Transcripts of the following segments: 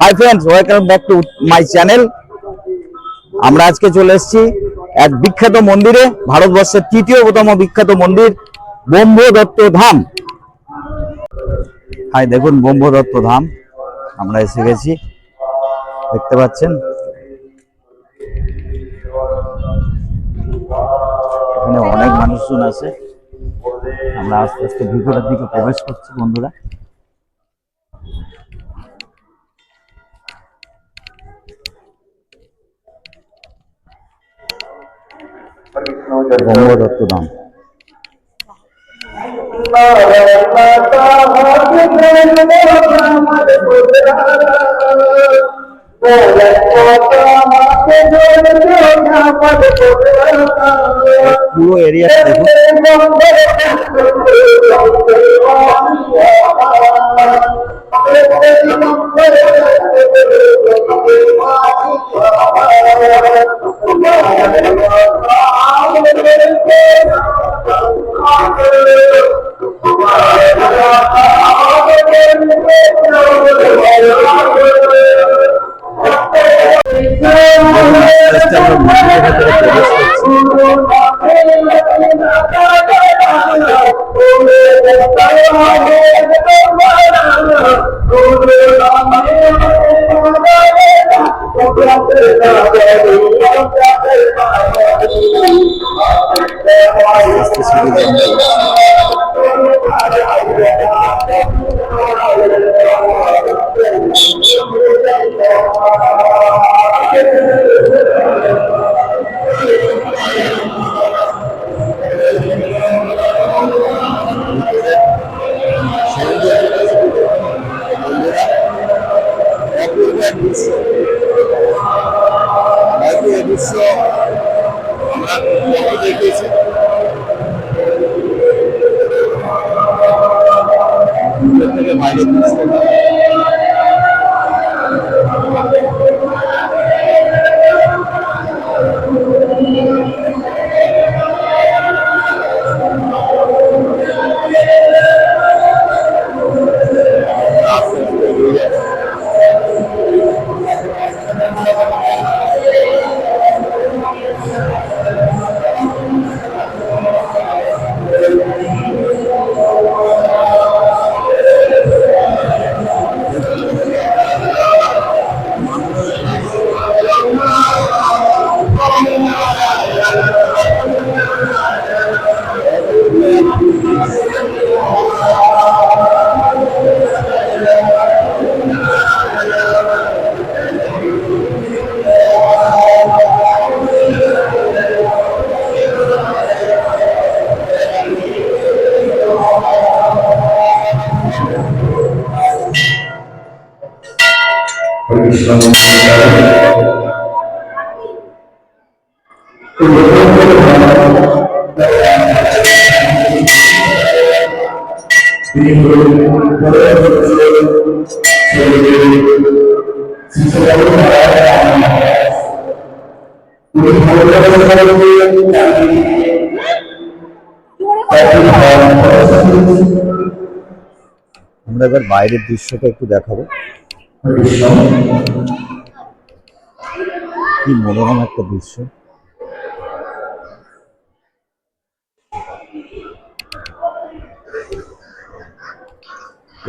Hi friends welcome back to my channel আমরা আজকে চলে এসেছি এক বিখ্যাত মন্দিরে, ভারতবর্ষের তৃতীয়তম বিখ্যাত মন্দির, ব্রহ্মদত্ত ধাম। হাই দেখুন ব্রহ্মদত্ত ধাম। আমরা এসে গেছি। দেখতে পাচ্ছেন? এখানে অনেক মানুষজন আছে। আমরা আস্তে আস্তে ভিতরের দিকে প্রবেশ করছি বন্ধুরা। ব্রহ্মদত্ত ধাম পুরো এরিয়াটা দেখুন আস্তে আস্তে আমরা মন্দিরের ভেতরে প্রবেশ করছি আস্তে সিঁড়ি আমরা এবার বাইরের দৃশ্যটা একটু দেখাবো। কি মনোরম একটা দৃশ্য।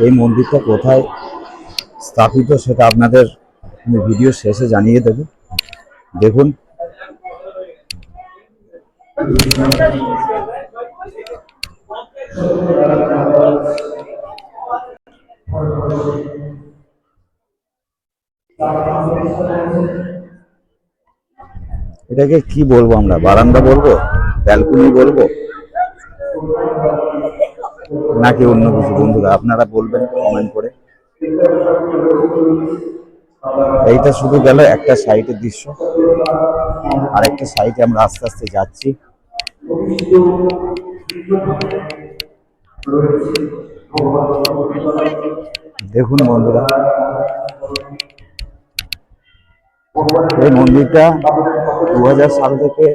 এই মন্দিরটা কোথায় স্থাপিত সেটা আপনাদের আমি ভিডিও শেষে জানিয়ে দেব। দেখুন। এটাকে কি বলব আমরা? বারান্দা বলব? ব্যালকনি বলব? নাকি অন্য কিছু? বন্ধুরা, আপনারা বলবেন কমেন্ট করে। এইটা শুধু গেল একটা সাইটের দৃশ্য। আর একটা সাইটে আমরা আস্তে আস্তে যাচ্ছি। দেখুন বন্ধুরা এই মন্দিরটা দু হাজার সাল থেকে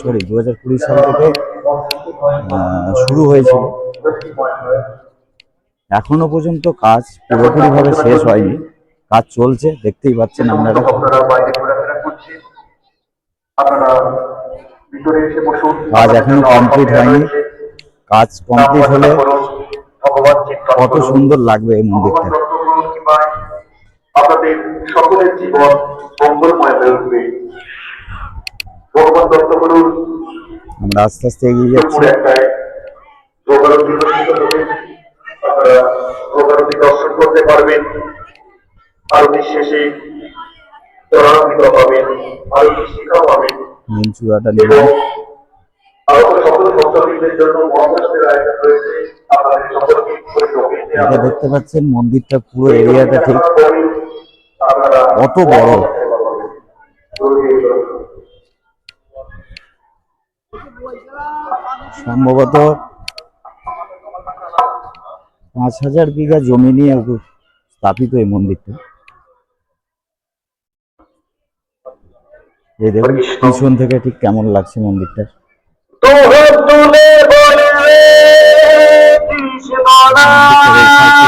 সরি দু হাজার কুড়ি সাল থেকে শুরু হয়েছিল। এখনও পর্যন্ত কাজ পুরোপুরি ভাবে শেষ হয়নি। কাজ চলছে, দেখতেই পাচ্ছেন আপনারা। কাজ এখনও কমপ্লিট হয়নি। কাজ কমপ্লিট হলে কত সুন্দর লাগবে এই মন্দিরটা। আপনাদের সকলের জীবন মঙ্গলময় হয়ে উঠবে। ভগবান দত্ত করুন আমরা আস্তে আস্তে এগিয়ে যাচ্ছি। দর্শন করতে পারবেন। শেষে চরণামৃত পাবেন আরতি শিক্ষা পাবেন। এবং আরও সকল ভক্তবৃন্দের জন্য আয়োজন রয়েছে। আপনাদের সকলকে দেখতে পাচ্ছেন মন্দিরটা পুরো এরিয়াটা ঠিক। কত বড়। সম্ভবত পাঁচ হাজার বিঘা জমি নিয়ে স্থাপিত এই মন্দিরটা। এই দেখুন পিছন থেকে ঠিক কেমন লাগছে মন্দিরটা। কৃষ্ণ